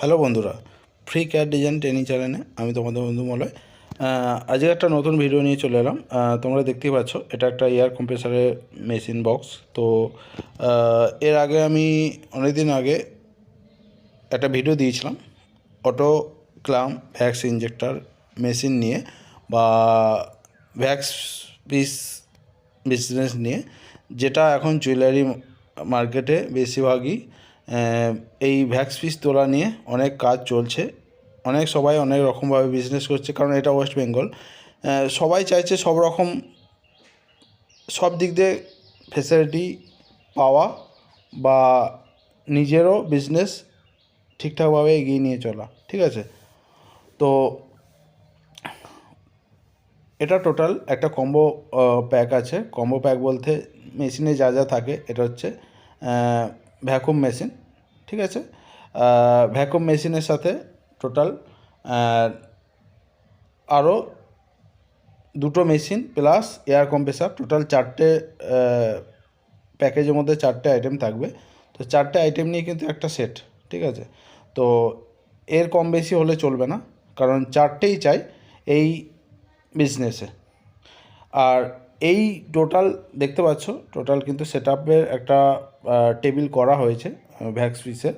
Hello বন্ধুরা free cat design training চ্যানেলে আমি তোমাদের বন্ধু মলয়। আজকে একটা নতুন ভিডিও নিয়ে চলে এলাম। তোমরা দেখতেই পাচ্ছ, এটা একটা এয়ার কম্প্রেসারের মেশিন বক্স তো এর আগে আমি অনেক দিন আগে একটা ভিডিও দিয়েছিলাম auto clam vax injector machine নিয়ে বা ভ্যাক্স পিস বিজনেস নিয়ে, যেটা এখন জুয়েলারি মার্কেটে বেশিরভাগই এই ভ্যাক্স ফিস তোলা নিয়ে অনেক কাজ চলছে। অনেক সবাই অনেক রকমভাবে বিজনেস করছে, কারণ এটা ওয়েস্ট বেঙ্গল সবাই চাইছে সব রকম, সব দিক দিয়ে ফেসিলিটি পাওয়া বা নিজেরও বিজনেস ঠিকঠাকভাবে এগিয়ে নিয়ে চলা, ঠিক আছে? তো এটা টোটাল একটা কম্বো প্যাক আছে। কম্বো প্যাক বলতে মেশিনে যা যা থাকে, এটা হচ্ছে ভ্যাকুম মেশিন ঠিক আছে? ভ্যাকুম মেশিনের সাথে টোটাল আরও দুটো machine plus air compressor total চারটে প্যাকেজের মধ্যে চারটে আইটেম থাকবে। তো চারটে আইটেম নিয়ে কিন্তু একটা সেট ঠিক আছে? তো এর কম বেশি হলে চলবে না, কারণ চারটেই চাই এই বিজনেসে আর এই টোটাল দেখতে পাচ্ছ, টোটাল কিন্তু সেট একটা টেবিল করা হয়েছে ভ্যাক্স পিসের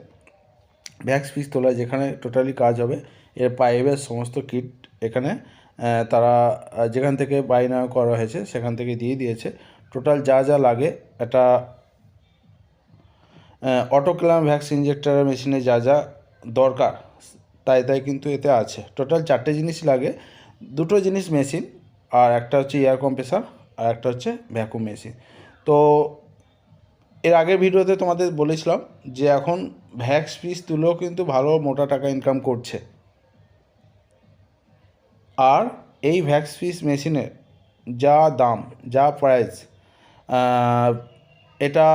ভ্যাক্স পিস তোলা যেখানে টোটালি কাজ হবে, এর পাইপের সমস্ত কিট এখানে তারা যেখান থেকে বাইনা করা হয়েছে, সেখান থেকে দিয়ে দিয়েছে। টোটাল যা যা লাগে, একটা অটোক্লাম ভ্যাক্স ইঞ্জেক্টরের মেশিনে যা যা দরকার, তাই তাই কিন্তু এতে আছে। টোটাল চারটে জিনিস লাগে, দুটো জিনিস মেশিন আর একটা হচ্ছে এয়ার কম্প্রেসার আর একটা হচ্ছে ভ্যাকুম মেশিন তো এর আগের ভিডিওতে তোমাদের বলেছিলাম যে এখন ভ্যাক্স পিস তুলেও কিন্তু ভালো মোটা টাকা ইনকাম করছে। আর এই ভ্যাক্স পিস মেশিনের যা দাম, যা প্রাইস এটা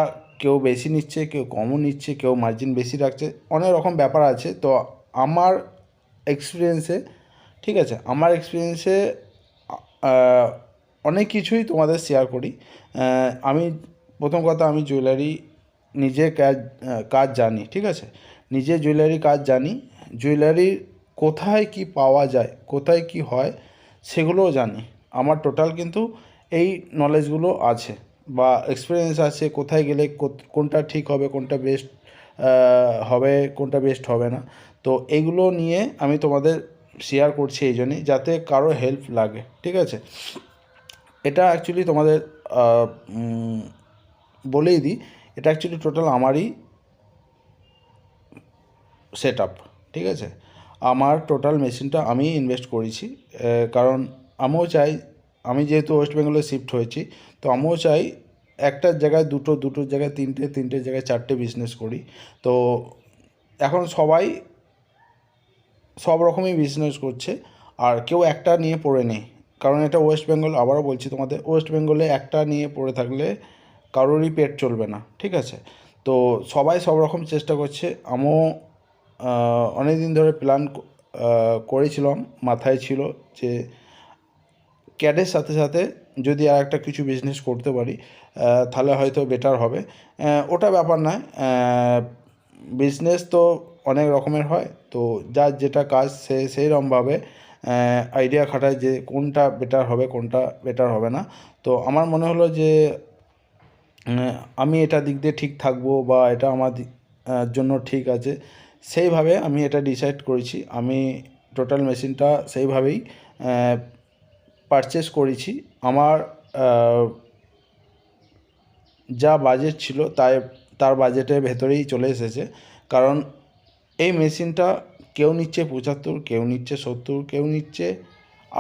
কেউ বেশি নিচ্ছে, কেউ কমও নিচ্ছে, কেউ মার্জিন বেশি রাখছে, অনেক রকম ব্যাপার আছে। তো আমার এক্সপিরিয়েন্সে ঠিক আছে, আমার এক্সপিরিয়েন্সে অনেক কিছুই তোমাদের শেয়ার করি। আমি প্রথম কথা আমি জুয়েলারি নিজে কাজ কাজ জানি, ঠিক আছে? নিজে জুয়েলারি কাজ জানি। জুয়েলারি কোথায় কি পাওয়া যায়, কোথায় কি হয়, সেগুলোও জানি। আমার টোটাল কিন্তু এই নলেজগুলো আছে বা এক্সপিরিয়েন্স আছে, কোথায় গেলে কোনটা ঠিক হবে, কোনটা বেস্ট হবে, কোনটা বেস্ট হবে না। তো এইগুলো নিয়ে আমি তোমাদের শেয়ার করছি এই জন্যই, যাতে কারও হেল্প লাগে, ঠিক আছে? এটা অ্যাকচুয়ালি তোমাদের বলেই দিই, এটা অ্যাকচুয়ালি টোটাল আমারই সেট ঠিক আছে? আমার টোটাল মেশিনটা আমি ইনভেস্ট করেছি কারণ আমিও চাই, আমি যেহেতু ওয়েস্ট বেঙ্গলে শিফট হয়েছি, তো আমিও চাই একটা জায়গায় দুটো দুটোর জায়গায় তিনটে তিনটে জায়গায় চারটে বিজনেস করি। তো এখন সবাই সব রকমই বিজনেস করছে, আর কেউ একটা নিয়ে পড়ে নেই। কারণ এটা ওয়েস্ট বেঙ্গল আবারও বলছি তোমাদের ওয়েস্ট বেঙ্গলে একটা নিয়ে পড়ে থাকলে কারোরই পেট চলবে না, ঠিক আছে? তো সবাই সব রকম চেষ্টা করছে, আমিও অনেক দিন ধরে প্ল্যান করেছিলাম, মাথায় ছিল যে ক্যাডের সাথে সাথে যদি আর একটা কিছু বিজনেস করতে পারি তাহলে হয়তো বেটার হবে। ওটা ব্যাপার নয় বিজনেস তো অনেক রকমের হয়, তো যার যেটা কাজ সে সেই রকমভাবে আইডিয়া খাটায় যে কোনটা বেটার হবে, কোনটা বেটার হবে না। তো আমার মনে হলো যে আমি এটা দিক দিয়ে ঠিক থাকব বা এটা আমার জন্য ঠিক আছে। সেইভাবে আমি এটা ডিসাইড করেছি। আমি টোটাল মেশিনটা সেইভাবেই পারচেস করেছি। আমার যা বাজেট ছিল তাই, তার বাজেটের ভেতরেই চলে এসেছে। কারণ এই মেশিনটা কেউ নিচ্ছে পঁচাত্তর, কেউ নিচ্ছে সত্তর, কেউ নিচ্ছে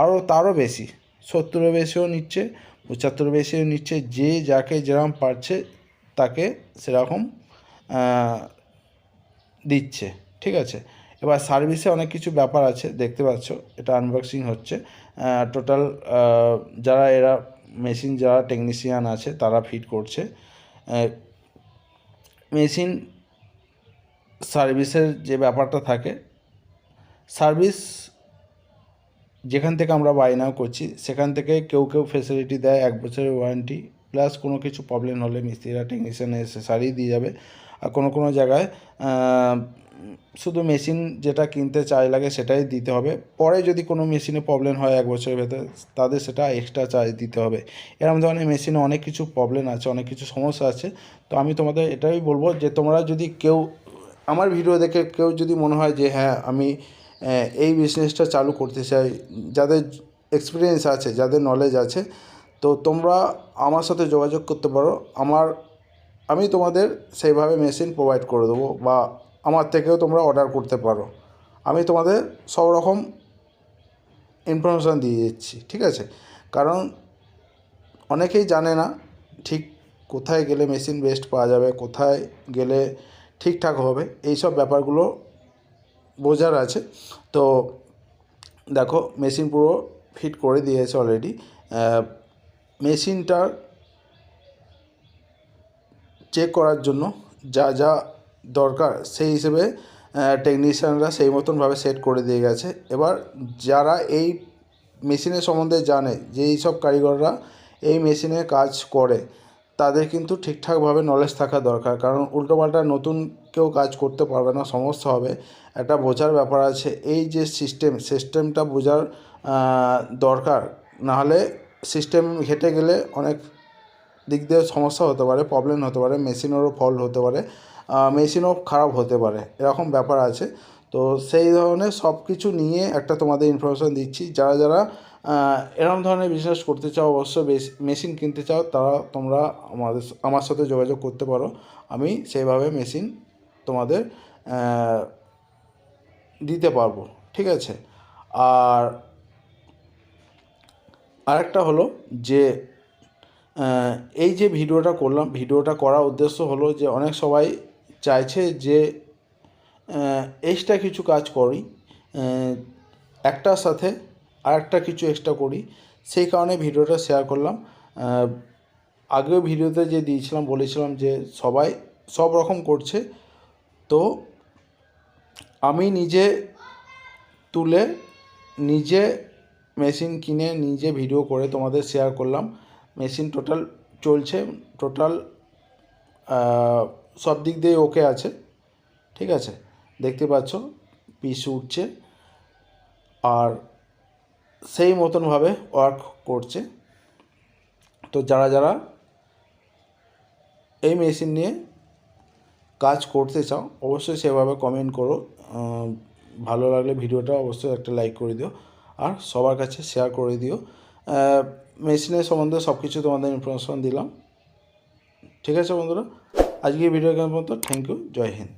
আরও তারও বেশি। সত্তরের বেশিও নিচ্ছে পঁচাত্তর বেশিও নিচ্ছে, যে যাকে যেরকম পারছে তাকে সেরকম দিচ্ছে। ঠিক আছে? এবার সার্ভিসে অনেক কিছু ব্যাপার আছে, দেখতে পাচ্ছ, এটা আনবক্সিং হচ্ছে। টোটাল যারা এরা মেশিন যারা টেকনিশিয়ান আছে, তারা ফিট করছে। মেশিন সার্ভিসের যে ব্যাপারটা থাকে সার্ভিস যেখান থেকে আমরা বায়নাও করছি, সেখান থেকে কেউ কেউ ফেসিলিটি দেয়, এক বছরের ওয়ারেন্টি প্লাস কোনো কিছু প্রবলেম হলে মিস্ত্রিরা টেকনিশিয়ান এসে সারিয়ে দিয়ে যাবে। আর কোনো কোনো জায়গায় শুধু মেশিন যেটা কিনতে চার্জ লাগে সেটাই দিতে হবে। পরে যদি কোনো মেশিনে প্রবলেম হয় এক বছরের ভেতরে, তাদের সেটা এক্সট্রা চার্জ দিতে হবে। এরকম ধরনের মেশিনে অনেক কিছু প্রবলেম আছে, অনেক কিছু সমস্যা আছে। তো আমি তোমাদের এটাই বলব যে তোমরা যদি কেউ, আমার ভিডিও দেখে কেউ যদি মনে হয় যে হ্যাঁ আমি এই বিজনেসটা চালু করতে চাই। যাদের এক্সপিরিয়েন্স আছে, যাদের নলেজ আছে, তো তোমরা আমার সাথে যোগাযোগ করতে পারো। আমার, আমি তোমাদের সেইভাবে মেশিন প্রোভাইড করে দেবো বা আমার থেকেও তোমরা অর্ডার করতে পারো। আমি তোমাদের সব রকম ইনফরমেশান দিয়ে দিচ্ছি, ঠিক আছে? কারণ অনেকেই জানে না ঠিক কোথায় গেলে মেশিন বেস্ট পাওয়া যাবে, কোথায় গেলে ঠিকঠাক হবে। এই সব ব্যাপারগুলো বোঝার আছে। তো দেখো মেশিন পুরো ফিট করে দিয়েছে অলরেডি মেশিনটার চেক করার জন্য যা যা দরকার, সেই হিসেবে টেকনিশিয়ানরা সেই মতনভাবে সেট করে দিয়ে গেছে। এবার যারা এই মেশিনের সম্বন্ধে জানে যে এই সব কারিগররা এই মেশিনে কাজ করে, তাদের কিন্তু ঠিকঠাকভাবে নলেজ থাকা দরকার। কারণ উল্টোপাল্টা নতুন কেউ কাজ করতে পারবে না, সমস্যা হবে। একটা বোঝার ব্যাপার আছে। এই যে সিস্টেম সিস্টেমটা বোঝার দরকার নাহলে সিস্টেম ঘেটে গেলে অনেক দিক দিয়ে সমস্যা হতে পারে প্রবলেম হতে পারে মেশিনেরও ফল্ট হতে পারে মেশিনও খারাপ হতে পারে এরকম ব্যাপার আছে। তো সেই ধরনের সব কিছু নিয়ে একটা তোমাদের ইনফরমেশান দিচ্ছি। যারা যারা আহ, এরকম ধরনের বিজনেস করতে চাও অবশ্য মেশিন কিনতে চাও তারা তোমরা আমাদের আমার সাথে যোগাযোগ করতে পারো। আমি সেইভাবে মেশিন তোমাদের দিতে পারব, ঠিক আছে? আর আরেকটা হলো যে এই যে ভিডিওটা করলাম, ভিডিওটা করার উদ্দেশ্য হলো যে, অনেক সবাই চাইছে যে এক্সট্রা কিছু কাজ করি একটার সাথে আরেকটা কিছু এক্সট্রা করি। সেই কারণে ভিডিওটা শেয়ার করলাম। আগেও ভিডিওতে যে দিয়েছিলাম, বলেছিলাম যে, সবাই সব রকম করছে। তো আমি নিজে তুলে নিজে মেশিন কিনে নিজে ভিডিও করে তোমাদের শেয়ার করলাম। মেশিন টোটাল চলছে টোটাল সব দিক দিয়ে ওকে আছে। ঠিক আছে? দেখতে পাচ্ছ পিস উঠছে। আর সেই মতনভাবে ওয়ার্ক করছে। তো যারা যারা এই মেশিন নিয়ে কাজ করতে চাও, অবশ্যই সেভাবে কমেন্ট করো। ভালো লাগলে ভিডিওটা অবশ্যই একটা লাইক করে দিও, আর সবার কাছে শেয়ার করে দিও। মেশিনের সম্বন্ধে সব কিছু তোমাদের ইনফরমেশন দিলাম। ঠিক আছে বন্ধুরা আজকে ভিডিও কেমন পর্যন্ত। থ্যাংক ইউ জয় হিন্দ।